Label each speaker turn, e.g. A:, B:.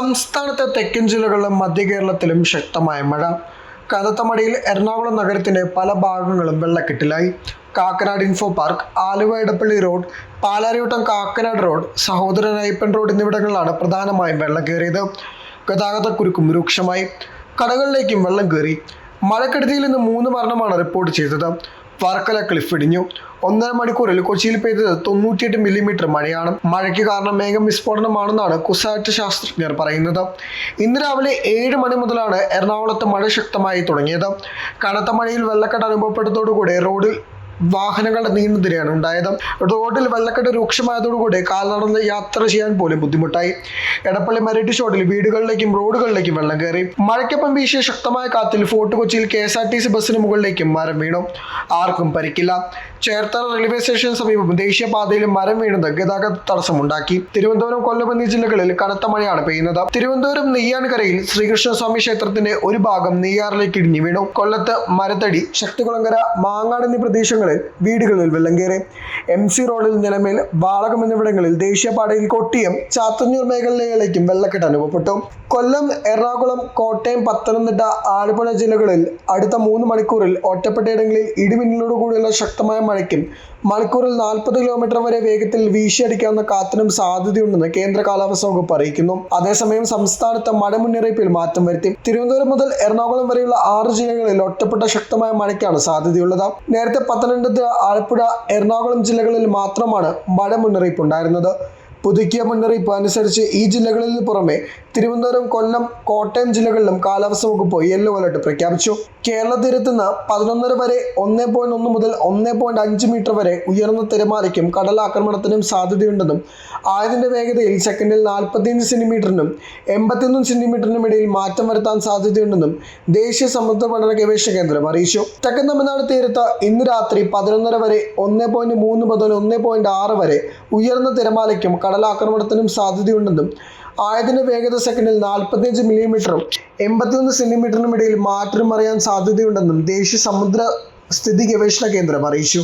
A: സംസ്ഥാനത്തെ തെക്കൻ ജില്ലകളിലും മധ്യ കേരളത്തിലും ശക്തമായ മഴ കനത്ത മഴയിൽ എറണാകുളം നഗരത്തിന്റെ പല ഭാഗങ്ങളും വെള്ളക്കെട്ടിലായി Kakkanad info park Aluva Edappally road Palarivattom Kakkanad road Sahodaran Ayyappan road എന്നിവിടങ്ങളിലാണ് പ്രധാനമായും വെള്ളം കയറിയത് കുരുക്കും രൂക്ഷമായി കടകളിലേക്കും വെള്ളം കയറി മഴക്കെടുതിയിൽ നിന്ന് മൂന്ന് മരണമാണ് റിപ്പോർട്ട് ചെയ്തത് വർക്കല ഇടിഞ്ഞു ഒന്നര മണിക്കൂറിൽ കൊച്ചിയിൽ പെയ്തത് തൊണ്ണൂറ്റിയെട്ട് മില്ലിമീറ്റർ മഴയാണ് മഴയ്ക്ക് കാരണം മേഘം വിസ്ഫോടനമാണെന്നാണ് കുസാറ്റ് ശാസ്ത്രജ്ഞർ പറയുന്നത് ഇന്ന് രാവിലെ ഏഴ് മണി മുതലാണ് എറണാകുളത്ത് മഴ ശക്തമായി തുടങ്ങിയത് കനത്ത മഴയിൽ വെള്ളക്കെട്ട് അനുഭവപ്പെട്ടതോടുകൂടി റോഡിൽ വാഹനങ്ങളുടെ നീണ്ടുതിരയാണ് ഉണ്ടായത് റോഡിൽ വെള്ളക്കെട്ട് രൂക്ഷമായതോടുകൂടി നടന്ന് യാത്ര ചെയ്യാൻ പോലും ബുദ്ധിമുട്ടായി എടപ്പള്ളി മരട്ടി ഷോട്ടിൽ വീടുകളിലേക്കും റോഡുകളിലേക്കും വെള്ളം കയറി മഴയ്ക്കൊപ്പം വീശിയ ശക്തമായ കാത്തിൽ ഫോർട്ട് കൊച്ചിയിൽ K S R T C ബസ്സിന് മുകളിലേക്കും മരം വീണു ആർക്കും പരിക്കില്ല ചേർത്തല റെയിൽവേ സ്റ്റേഷന് സമീപം ദേശീയപാതയിൽ മരം വീണത് ഗതാഗത തടസ്സമുണ്ടാക്കി തിരുവനന്തപുരം കൊല്ലം എന്നീ ജില്ലകളിൽ കനത്ത മഴയാണ് പെയ്യുന്നത് തിരുവനന്തപുരം നെയ്യാൻകരയിൽ ശ്രീകൃഷ്ണസ്വാമി ക്ഷേത്രത്തിന്റെ ഒരു ഭാഗം നെയ്യാറിലേക്ക് ഇടിഞ്ഞു വീണു കൊല്ലത്ത് മരത്തടി ശക്തികുളങ്കര മാങ്ങാട് എന്നീ പ്രദേശങ്ങളിൽ മീറ്റർ വീടുകളിൽ വെള്ളം കയറി എം സി റോഡിൽ നിലമേൽ വാളകം എന്നിവിടങ്ങളിൽ ദേശീയപാടയിൽ കൊട്ടിയും ചാത്തന്നൂർ മേഖലകളിലേക്കും വെള്ളക്കെട്ട് അനുഭവപ്പെട്ടു കൊല്ലം എറണാകുളം കോട്ടയം പത്തനംതിട്ട ആലപ്പുഴ ജില്ലകളിൽ അടുത്ത മൂന്ന് മണിക്കൂറിൽ ഒറ്റപ്പെട്ടയിടങ്ങളിൽ ഇടിമിന്നലോട് കൂടിയുള്ള ശക്തമായ മഴയ്ക്കും മണിക്കൂറിൽ നാൽപ്പത് കിലോമീറ്റർ വരെ വേഗത്തിൽ വീശിയടിക്കാവുന്ന കാത്തിനും സാധ്യതയുണ്ടെന്ന് കേന്ദ്ര കാലാവസ്ഥ വകുപ്പ് അറിയിക്കുന്നു അതേസമയം സംസ്ഥാനത്ത് മഴ മുന്നറിയിപ്പിൽ മാറ്റം വരുത്തി തിരുവനന്തപുരം മുതൽ എറണാകുളം വരെയുള്ള ആറ് ജില്ലകളിൽ ഒറ്റപ്പെട്ട ശക്തമായ മഴയ്ക്കാണ് സാധ്യതയുള്ളത് നേരത്തെ പത്തനം പത്തനംതിട്ട ആലപ്പുഴ എറണാകുളം ജില്ലകളിൽ മാത്രമാണ് മഴ മുന്നറിയിപ്പ് ഉണ്ടായിരുന്നത് പുതുക്കിയ മുന്നറിയിപ്പ് അനുസരിച്ച് ഈ ജില്ലകളിൽ പുറമെ തിരുവനന്തപുരം കൊല്ലം കോട്ടയം ജില്ലകളിലും കാലാവസ്ഥ വകുപ്പ് യെല്ലോ അലർട്ട് പ്രഖ്യാപിച്ചു കേരളത്തിരുത്തുന്ന പതിനൊന്നര വരെ ഒന്ന് പോയിന്റ് ഒന്ന് മുതൽ ഒന്ന് പോയിന്റ് അഞ്ച് മീറ്റർ വരെ ഉയർന്ന തിരമാലയ്ക്കും കടലാക്രമണത്തിനും സാധ്യതയുണ്ടെന്നും ആയതിന്റെ വേഗതയിൽ സെക്കൻഡിൽ നാൽപ്പത്തിയഞ്ച് സെന്റിമീറ്ററിനും എൺപത്തിയൊന്നും സെന്റിമീറ്ററിനും ഇടയിൽ മാറ്റം വരുത്താൻ സാധ്യതയുണ്ടെന്നും ദേശീയ സമുദ്ര പഠന ഗവേഷണ കേന്ദ്രം അറിയിച്ചു തെക്കൻ തമിഴ്നാട് തീരത്ത് ഇന്ന് രാത്രി പതിനൊന്നര വരെ ഒന്ന് പോയിന്റ് മൂന്ന് മുതൽ ഒന്ന് പോയിന്റ് ആറ് വരെ ഉയർന്ന തിരമാലയ്ക്കും കടലാക്രമണത്തിനും സാധ്യതയുണ്ടെന്നും ആഴത്തിന്റെ വേഗത സെക്കൻഡിൽ നാൽപ്പത്തിയഞ്ച് മില്ലിമീറ്ററും എൺപത്തിയൊന്ന് സെന്റിമീറ്ററിനും ഇടയിൽ മാറ്റം അറിയാൻ സാധ്യതയുണ്ടെന്നും ദേശീയ സമുദ്ര സ്ഥിതി ഗവേഷണ കേന്ദ്രം അറിയിച്ചു